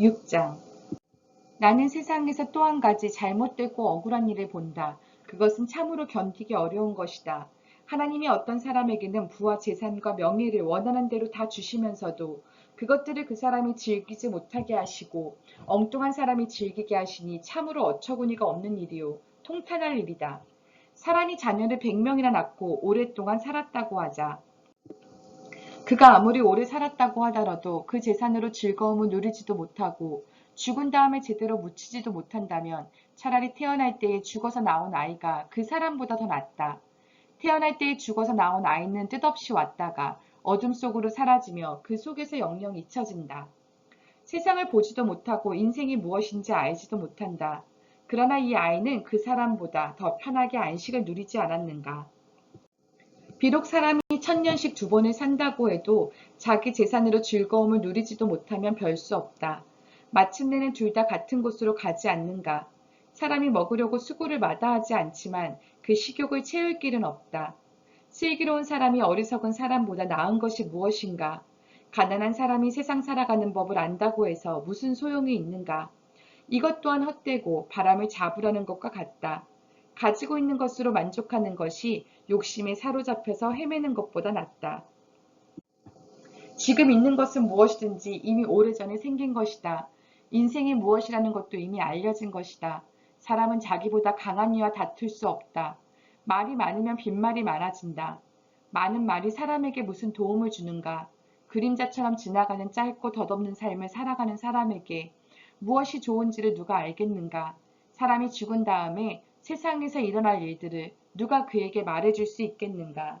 6장 나는 세상에서 또 한 가지 잘못되고 억울한 일을 본다. 그것은 참으로 견디기 어려운 것이다. 하나님이 어떤 사람에게는 부와 재산과 명예를 원하는 대로 다 주시면서도 그것들을 그 사람이 즐기지 못하게 하시고 엉뚱한 사람이 즐기게 하시니 참으로 어처구니가 없는 일이요. 통탄할 일이다. 사람이 자녀를 100명이나 낳고 오랫동안 살았다고 하자. 그가 아무리 오래 살았다고 하더라도 그 재산으로 즐거움을 누리지도 못하고 죽은 다음에 제대로 묻히지도 못한다면 차라리 태어날 때에 죽어서 나온 아이가 그 사람보다 더 낫다. 태어날 때에 죽어서 나온 아이는 뜻없이 왔다가 어둠 속으로 사라지며 그 속에서 영영 잊혀진다. 세상을 보지도 못하고 인생이 무엇인지 알지도 못한다. 그러나 이 아이는 그 사람보다 더 편하게 안식을 누리지 않았는가. 비록 사람이 천년씩 두 번을 산다고 해도 자기 재산으로 즐거움을 누리지도 못하면 별 수 없다. 마침내는 둘 다 같은 곳으로 가지 않는가. 사람이 먹으려고 수고를 마다하지 않지만 그 식욕을 채울 길은 없다. 슬기로운 사람이 어리석은 사람보다 나은 것이 무엇인가. 가난한 사람이 세상 살아가는 법을 안다고 해서 무슨 소용이 있는가. 이것 또한 헛되고 바람을 잡으려는 것과 같다. 가지고 있는 것으로 만족하는 것이 욕심에 사로잡혀서 헤매는 것보다 낫다. 지금 있는 것은 무엇이든지 이미 오래전에 생긴 것이다. 인생이 무엇이라는 것도 이미 알려진 것이다. 사람은 자기보다 강한 이와 다툴 수 없다. 말이 많으면 빈말이 많아진다. 많은 말이 사람에게 무슨 도움을 주는가. 그림자처럼 지나가는 짧고 덧없는 삶을 살아가는 사람에게 무엇이 좋은지를 누가 알겠는가. 사람이 죽은 다음에 세상에서 일어날 일들을 누가 그에게 말해줄 수 있겠는가.